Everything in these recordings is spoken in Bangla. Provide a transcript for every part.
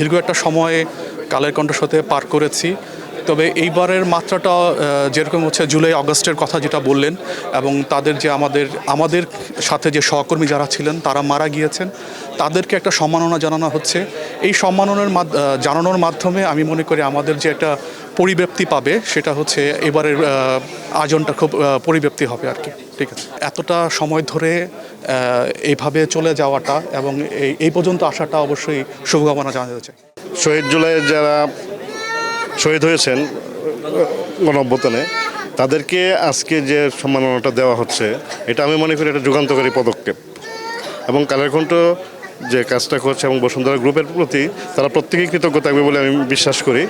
দীর্ঘ একটা সময়ে কালের কণ্ঠ সাথে পার করেছি। তবে এইবারের মাত্রাটা যেরকম হচ্ছে জুলাই, আগস্টের কথা যেটা বললেন এবং তাদের যে আমাদের আমাদের সাথে যে সহকর্মী যারা ছিলেন, তারা মারা গিয়েছেন। তাদেরকে একটা সম্মাননা জানানো হচ্ছে। এই সম্মাননার জানানোর মাধ্যমে আমি মনে করি আমাদের যে একটা পরিব্যক্তি পাবে সেটা হচ্ছে এবারের আয়োজনটা খুব আহ, পরিব্যক্তি হবে আর কি। ঠিক আছে। এতটা সময় ধরে এইভাবে চলে যাওয়াটা এবং এই এই পর্যন্ত আসাটা অবশ্যই শুভকামনা জানাতে চাই। শহীদ জুলাইয়ের যারা শহীদ হয়েছেন গণঅভ্যুত্থানে তাদেরকে আজকে যে সম্মাননাটা দেওয়া হচ্ছে এটা আমি মনে করি এটা যুগান্তকারী পদক্ষেপ। এবং কালেরকণ্ঠ যে কাজটা করছে এবং বসুন্ধরা গ্রুপের প্রতি তারা প্রত্যেকেই কৃতজ্ঞ থাকবে বলে আমি বিশ্বাস করি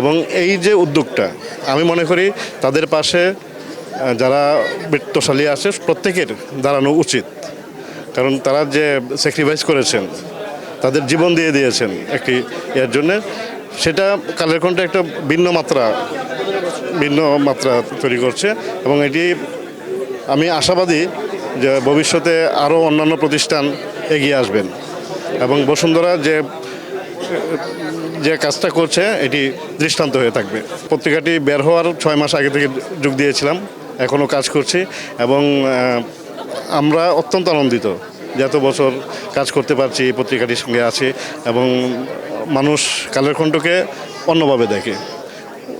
এবং এই যে উদ্যোগটা, আমি মনে করি তাদের পাশে যারা বৃত্তশালী আছে প্রত্যেকের দাঁড়ানো উচিত। কারণ তারা যে স্যাক্রিফাইস করেছেন, তাদের জীবন দিয়ে দিয়েছেন একটি এর জন্য, সেটা কালের কণ্ঠে একটা ভিন্ন মাত্রা ভিন্ন মাত্রা তৈরি করছে এবং এটি আমি আশাবাদী যে ভবিষ্যতে আরও অন্যান্য প্রতিষ্ঠান এগিয়ে আসবেন। এবং বসুন্ধরা যে যে কাজটা করছে, এটি দৃষ্টান্ত হয়ে থাকবে। পত্রিকাটি বের হওয়ার ছয় মাস আগে থেকে যোগ দিয়েছিলাম এখনও কাজ করছি এবং আমরা অত্যন্ত আনন্দিত যে বছর কাজ করতে পারছি, এই পত্রিকাটির সঙ্গে আছি এবং মানুষ কালের খণ্ডকে অন্যভাবে দেখে।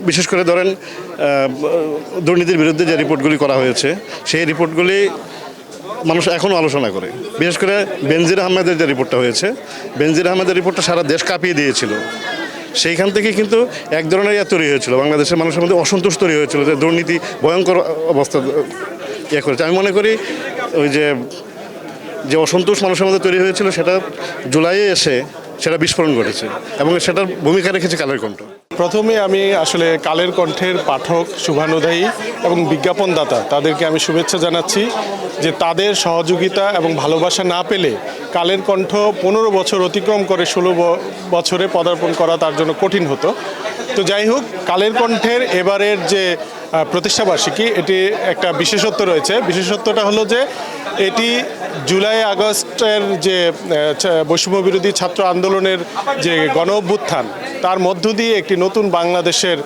বিশেষ করে ধরেন দুর্নীতির বিরুদ্ধে যে রিপোর্টগুলি করা হয়েছে, সেই রিপোর্টগুলি মানুষ এখনও আলোচনা করে। বিশেষ করে বেনজির আহমেদের যে রিপোর্টটা হয়েছে, বেনজির আহমেদের রিপোর্টটা সারা দেশ কাঁপিয়ে দিয়েছিল। সেইখান থেকে কিন্তু এক ধরনের ইয়ে তৈরি হয়েছিল, বাংলাদেশের মানুষের মধ্যে অসন্তোষ তৈরি হয়েছিল যে দুর্নীতি ভয়ঙ্কর অবস্থা ইয়ে করেছে। আমি মনে করি ওই যে যে অসন্তোষ মানুষের মধ্যে তৈরি হয়েছিল, সেটা জুলাইয়ে এসে সেটা বিস্ফোরণ ঘটেছে এবং সেটার ভূমিকা রেখেছে কালের কণ্ঠ। প্রথমে আমি আসলে কালের কণ্ঠের পাঠক শুভানুদায়ী এবং বিজ্ঞাপনদাতা, তাদেরকে আমি শুভেচ্ছা জানাচ্ছি যে তাদের সহযোগিতা এবং ভালোবাসা না পেলে কালের কণ্ঠ পনেরো বছর অতিক্রম করে ষোলো বছরে পদার্পণ করা তার জন্য কঠিন হতো। তো যাই হোক, কালের কণ্ঠের এবারের যে প্রতিষ্ঠাবার্ষিকী এটি একটা বিশেষত্ব রয়েছে। বিশেষত্বটা হলো যে, এটি জুলাই আগস্টের যে বৈষম্য বিরোধী ছাত্র আন্দোলনের যে গণ অভ্যুত্থান তার মধ্য দিয়ে একটি নতুন বাংলাদেশের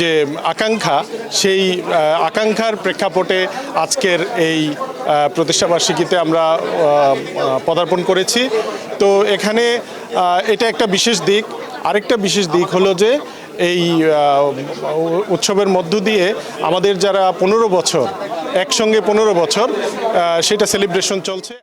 যে আকাঙ্ক্ষা, সেই আকাঙ্ক্ষার প্রেক্ষাপটে আজকের এই প্রতিষ্ঠাবার্ষিকীতে আমরা পদার্পণ করেছি। তো এখানে এটা একটা বিশেষ দিক। আরেকটা বিশেষ দিক হলো যে এই উৎসবের মধ্য দিয়ে আমাদের যারা পনেরো বছর, একসঙ্গে পনেরো বছর সেটা সেলিব্রেশন চলছে।